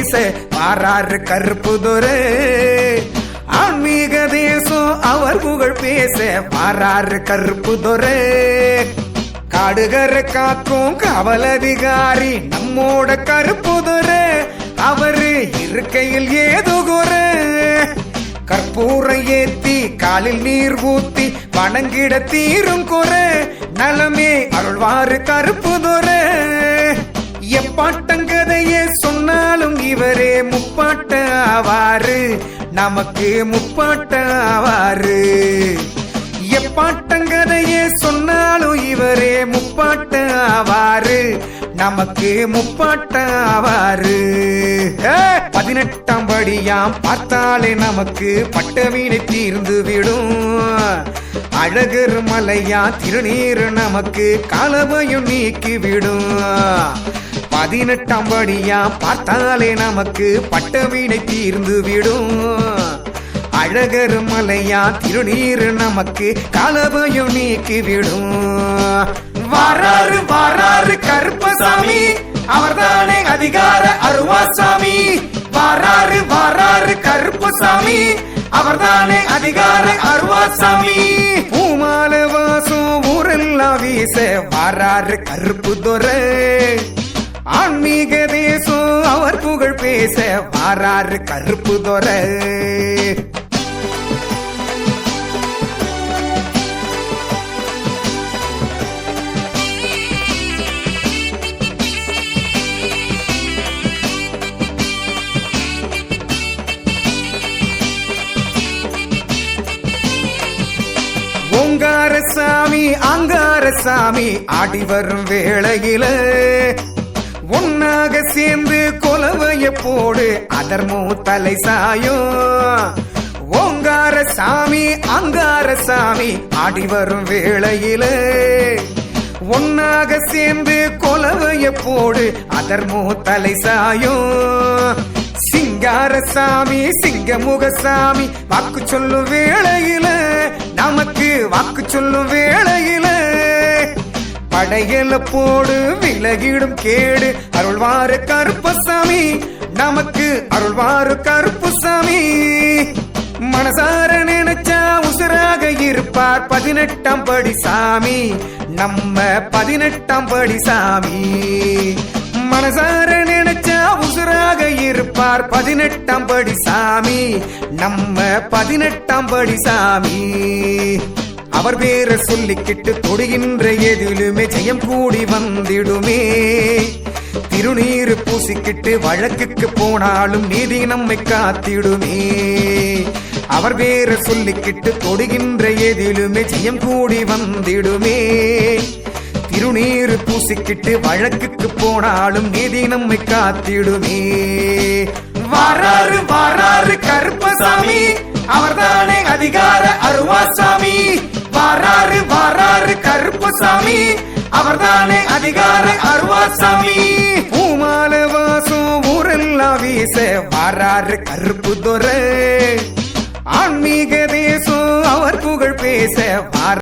வீச பாராறு கருப்பு துரை. ஆன்மீக தேசம் அவர் புகழ் பேச பாராறு கருப்பு துரை. காடுகர காக்கும் காவல் அதிகாரி நம்மோட கருப்பு துரை. அவரு இருக்கையில் ஏதோ குறை கற்பூரம் ஏத்தி காலில் நீர் ஊத்தி வணங்கிட தீரும் குறை நலமே அருள்வாறு கருப்பு துரை சொன்னாலும் இவரே முப்பாட்ட ஆவாரு. நமக்கு முப்பாட்ட ஆவாரு. எப்பாட்டங்கதையே சொன்னாலும் இவரே முப்பாட்ட ஆவாரு. நமக்கு முப்பாட்ட ஆவாரு. பதினெட்டாம் படியாம் பார்த்தாலே நமக்கு பட்டவீனை தீர்ந்து விடும். அழகர் மலையா திருநீர் நமக்கு காலபயம் நீக்கி விடும் பதினெட்டாம் படியா? பார்த்தாலே நமக்கு பட்ட வீணை தீர்ந்து விடும். அழகர் மலையா திருநீர் நமக்கு கலவையும் நீக்கி விடும் வாராரு வாராரு கருப்பசாமி அவர்தானே அதிகார அருவாசாமி. வாராரு வாராரு கருப்பசாமி அவர்தானே அதிகார அருவாசாமி. பூமால வாசம் ஊரெல்லாம் வீச வாராரு கருப்பு துரை ஆன்மீக தேசம் அவர் புகழ் பேச வாராறு கருப்பு தொர. ஓங்கார சாமி அங்கார சாமி ஆடி வரும் வேளையிலே ஒன்னாக சேர்ந்து கொலவைய போடு அதர்மோ தலை சாயும். ஓங்கார சாமி அங்கார சாமி ஆடி வரும் வேளையில. ஒன்னாக சேர்ந்து கொலவைய போடு அதர்மோ தலை சாயும். சிங்கார சாமி சிங்கமுக சாமி வாக்கு சொல்லும் வேளையில. நமக்கு வாக்கு சொல்லும் வேளை படையல போடு விலகிடும் கேடு. அருள்வாறு கருப்புசாமி நமக்கு அருள்வாறு கருப்புசாமி மனசார நினைச்சா உசுராக இருப்பார் பதினெட்டாம் படி சாமி. நம்ம பதினெட்டாம் படி சாமி. மனசார நினைச்சா உசுராக இருப்பார் பதினெட்டாம் படி சாமி. நம்ம பதினெட்டாம் படி சாமி. அவர் பேர சொல்லிக்கிட்டு தொடுகின்ற எதிலுமே ஜெயம் கூடி வந்திடுமே. திருநீர் பூசிக்கிட்டு வழக்குக்கு போனாலும் நீதி நம்மை காத்திடுமே. அவர் பேர சொல்லிக்கிட்டு தொடுகின்ற எதிலுமே ஜெயம் கூடி வந்திடுமே. திருநீர் பூசிக்கிட்டு வழக்குக்கு போனாலும் நீதி நம்மை காத்திடுமே. வாராரு வாராரு கருப்பசாமி. அவர்தானே அதிகார அருவாசாமி. கருப்பசாமி அவர்தானே அதிகார அருவாசாமி. பூமால வாசம் ஊரெல்லாம் வீச வாராரு கருப்பு துரை ஆன்மீக தேசம் அவர் புகழ் பேச வார